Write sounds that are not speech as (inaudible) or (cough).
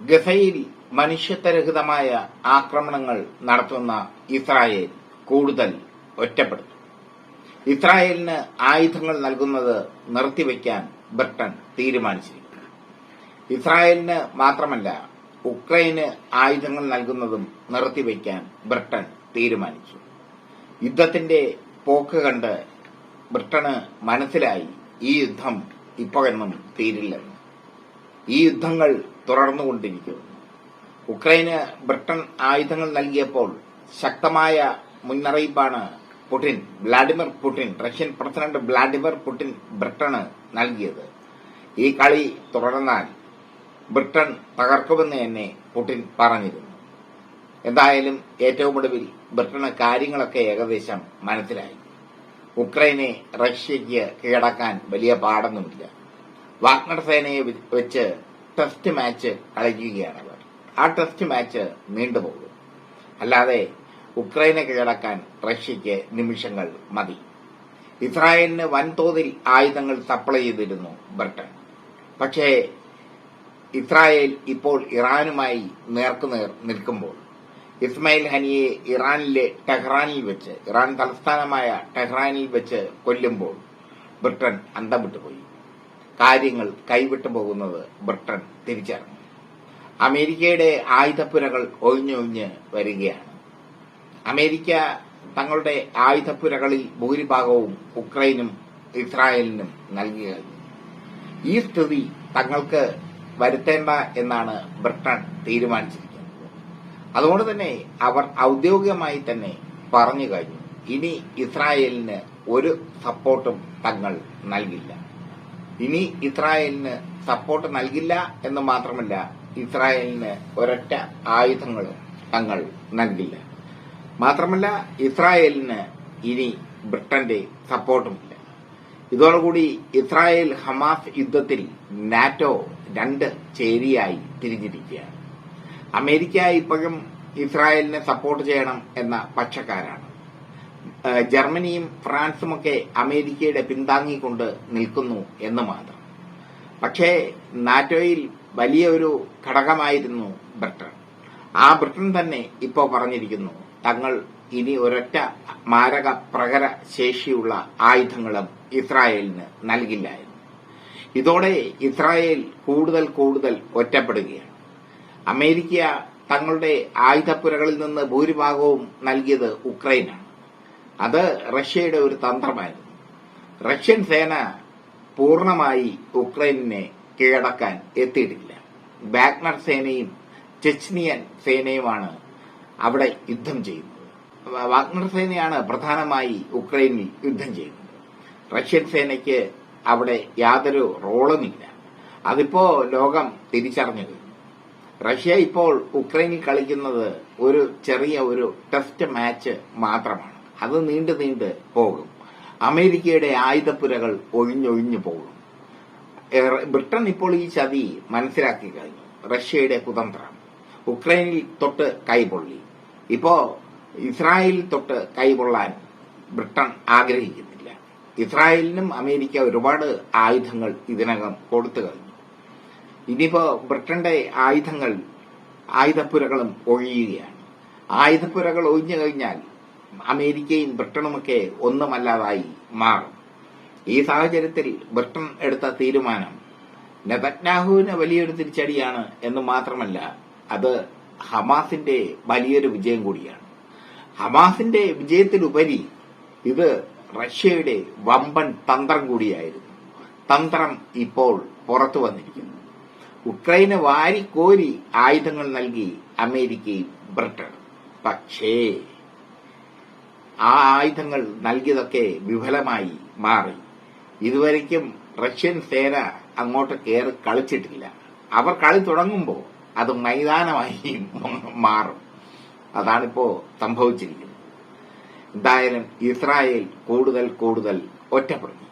ഗസയിൽ മനുഷ്യത്വരഹിതമായ ആക്രമണങ്ങൾ നടത്തുന്ന ഇസ്രായേൽ കൂടുതൽ ഒറ്റപ്പെടുന്നു ഇസ്രായേലിന് ആയുധങ്ങൾ നൽകുന്നത് നിർത്തിവെക്കാൻ ബ്രിട്ടൻ തീരുമാനിച്ചിരിക്കുന്നു. ഇസ്രായേലിന് മാത്രമല്ല ഉക്രൈന് ആയുധങ്ങൾ നൽകുന്നതും നിർത്തിവെക്കാൻ ബ്രിട്ടൻ തീരുമാനിച്ചു. യുദ്ധത്തിന്റെ പോക്ക് കണ്ട് ബ്രിട്ടന് മനസ്സിലായി ഈ യുദ്ധം ഇപ്പോഴൊന്നും തീരില്ലെന്ന്. ഈ യുദ്ധങ്ങൾ തുടർന്നുകൊണ്ടിരിക്കുന്നു. ഉക്രൈന് ബ്രിട്ടൻ ആയുധങ്ങൾ നൽകിയപ്പോൾ ശക്തമായ മുന്നറിയിപ്പാണ് Putin Vladimir Putin Russian president Vladimir Putin ബ്രിട്ടന് നൽകിയത്. ഈ കളി തുടർന്നാൽ ബ്രിട്ടൻ തകർക്കുമെന്ന് തന്നെ പുടിൻ പറഞ്ഞിരുന്നു. എന്തായാലും ഏറ്റവും ഒടുവിൽ ബ്രിട്ടന് കാര്യങ്ങളൊക്കെ ഏകദേശം മനസ്സിലായി. ഉക്രൈനെ റഷ്യയ്ക്ക് കീഴടക്കാൻ വലിയ പാടൊന്നുമില്ല. വാഗ്നർ സേനയെ വെച്ച് ടെസ്റ്റ് മാച്ച് കളിക്കുകയാണ് അവർ. ആ ടെസ്റ്റ് മാച്ച് നീണ്ടുപോകും. അല്ലാതെ ഉക്രൈനെ കീഴടക്കാൻ റഷ്യയ്ക്ക് നിമിഷങ്ങൾ മതി. ഇസ്രായേലിന് വൻതോതിൽ ആയുധങ്ങൾ സപ്ലൈ ചെയ്തിരുന്നു ബ്രിട്ടൻ. പക്ഷേ ഇസ്രായേൽ ഇപ്പോൾ ഇറാനുമായി നേർക്കുനേർ നിൽക്കുമ്പോൾ ഇസ്മായിൽ ഹനിയെ ഇറാനിലെ ടെഹ്റാനിൽ വെച്ച് ഇറാൻ തലസ്ഥാനമായ ടെഹ്റാനിൽ വെച്ച് കൊല്ലുമ്പോൾ ബ്രിട്ടൻ അന്തം വിട്ടുപോയി. കാര്യങ്ങൾ കൈവിട്ടു പോകുന്നത് ബ്രിട്ടൻ തിരിച്ചറിഞ്ഞു. അമേരിക്കയുടെ ആയുധപ്പുരകൾ ഒഴിഞ്ഞൊഴിഞ്ഞ് വരികയാണ്. അമേരിക്ക തങ്ങളുടെ ആയുധപ്പുരകളിൽ ഭൂരിഭാഗവും ഉക്രൈനും ഇസ്രായേലിനും നൽകി കഴിഞ്ഞു. ഈ സ്ഥിതി തങ്ങൾക്ക് വരുത്തേണ്ട എന്നാണ് ബ്രിട്ടൻ തീരുമാനിച്ചിരിക്കുന്നത്. അതുകൊണ്ട് തന്നെ അവർ ഔദ്യോഗികമായി തന്നെ പറഞ്ഞു കഴിഞ്ഞു ഇനി ഇസ്രായേലിന് ഒരു സപ്പോർട്ടും തങ്ങൾ നൽകില്ല. ഇനി ഇസ്രായേലിന് സപ്പോർട്ട് നൽകില്ല എന്ന് മാത്രമല്ല ഇസ്രായേലിന് ഒരൊറ്റ ആയുധങ്ങളും തങ്ങൾ നൽകില്ല. മാത്രമല്ല ഇസ്രായേലിന് ഇനി ബ്രിട്ടന്റെ സപ്പോർട്ടുമില്ല ഇതോടുകൂടി ഇസ്രായേൽ ഹമാസ് യുദ്ധത്തിൽ നാറ്റോ രണ്ട് ചേരിയായി തിരിഞ്ഞിരിക്കുകയാണ്. അമേരിക്ക ഇപ്പോഴും ഇസ്രായേലിനെ സപ്പോർട്ട് ചെയ്യണം എന്ന പക്ഷക്കാരാണ്. ജർമ്മനിയും ഫ്രാൻസുമൊക്കെ അമേരിക്കയുടെ പിന്താങ്ങിക്കൊണ്ട് നിൽക്കുന്നു എന്ന് മാത്രം. പക്ഷേ നാറ്റോയിൽ വലിയ ഒരു ഘടകമായിരുന്നു ബ്രിട്ടൻ. ആ ബ്രിട്ടൻ തന്നെ ഇപ്പോൾ പറഞ്ഞിരിക്കുന്നു തങ്ങൾ ഇനി ഒരൊറ്റ മാരക പ്രകര ശേഷിയുള്ള ആയുധങ്ങളും ഇസ്രായേലിന് നൽകില്ല എന്ന്. ഇതോടെ ഇസ്രായേൽ കൂടുതൽ കൂടുതൽ ഒറ്റപ്പെടുകയാണ്. അമേരിക്ക തങ്ങളുടെ ആയുധപ്പുരകളിൽ നിന്ന് ഭൂരിഭാഗവും നൽകിയത് ഉക്രൈനാണ്. അത് റഷ്യയുടെ ഒരു തന്ത്രമായിരുന്നു. റഷ്യൻ സേന പൂർണമായി ഉക്രൈനെ കീഴടക്കാൻ എത്തിയിട്ടില്ല. ബാഗ്നർ സേനയും ചെച്നിയൻ സേനയുമാണ് അവിടെ യുദ്ധം ചെയ്യുന്നത്. വാഗ്നർ സേനയാണ് പ്രധാനമായി ഉക്രൈനിൽ യുദ്ധം ചെയ്യുന്നത്. റഷ്യൻ സേനയ്ക്ക് അവിടെ യാതൊരു റോളുമില്ല അതിപ്പോ ലോകം തിരിച്ചറിഞ്ഞു റഷ്യ ഇപ്പോൾ ഉക്രൈനിൽ കളിക്കുന്നത് ഒരു ചെറിയ ഒരു ടെസ്റ്റ് മാച്ച് മാത്രമാണ്. അത് നീണ്ടു നീണ്ട് പോകും. അമേരിക്കയുടെ ആയുധപ്പുരകൾ ഒഴിഞ്ഞൊഴിഞ്ഞു പോകും. ബ്രിട്ടൻ ഇപ്പോൾ ഈ ചതി മനസ്സിലാക്കി കഴിഞ്ഞു. റഷ്യയുടെ കുതന്ത്രം. ഉക്രൈനിൽ തൊട്ട് കൈപൊള്ളി ഇപ്പോ ഇസ്രായേലിൽ തൊട്ട് കൈപൊള്ളാൻ ബ്രിട്ടൻ ആഗ്രഹിക്കുന്നില്ല. ഇസ്രായേലിനും അമേരിക്ക ഒരുപാട് ആയുധങ്ങൾ ഇതിനകം കൊടുത്തു കഴിഞ്ഞു. ഇനിയിപ്പോ ബ്രിട്ടന്റെ ആയുധങ്ങൾ ആയുധപ്പുരകളും ഒഴിയുകയാണ്. ആയുധപ്പുരകൾ ഒഴിഞ്ഞു കഴിഞ്ഞാൽ അമേരിക്കയും ബ്രിട്ടനുമൊക്കെ ഒന്നുമല്ലാതായി മാറും. ഈ സാഹചര്യത്തിൽ ബ്രിട്ടൻ എടുത്ത തീരുമാനം നെതന്യാഹുവിന് വലിയൊരു തിരിച്ചടിയാണ് എന്ന് മാത്രമല്ല അത് ഹമാസിന്റെ വലിയൊരു വിജയം കൂടിയാണ്. ഹമാസിന്റെ വിജയത്തിലുപരി ഇത് റഷ്യയുടെ വമ്പൻ തന്ത്രം കൂടിയായിരുന്നു. തന്ത്രം ഇപ്പോൾ പുറത്തു വന്നിരിക്കുന്നു. ഉക്രൈന് വാരിക്കോരി ആയുധങ്ങൾ നൽകി അമേരിക്കയും ബ്രിട്ടൻ പക്ഷേ ആ ആയുധങ്ങൾ നൽകിയതൊക്കെ വിഫലമായി മാറി. ഇതുവരയ്ക്കും റഷ്യൻ സേന അങ്ങോട്ട് കയറി കളിച്ചിട്ടില്ല. അവർ കളി തുടങ്ങുമ്പോൾ അത് മൈതാനമായി (laughs) മാറും. അതാണിപ്പോ സംഭവിച്ചിരിക്കുന്നത്. എന്തായാലും ഇസ്രായേൽ കൂടുതൽ കൂടുതൽ ഒറ്റപ്പെടുന്നു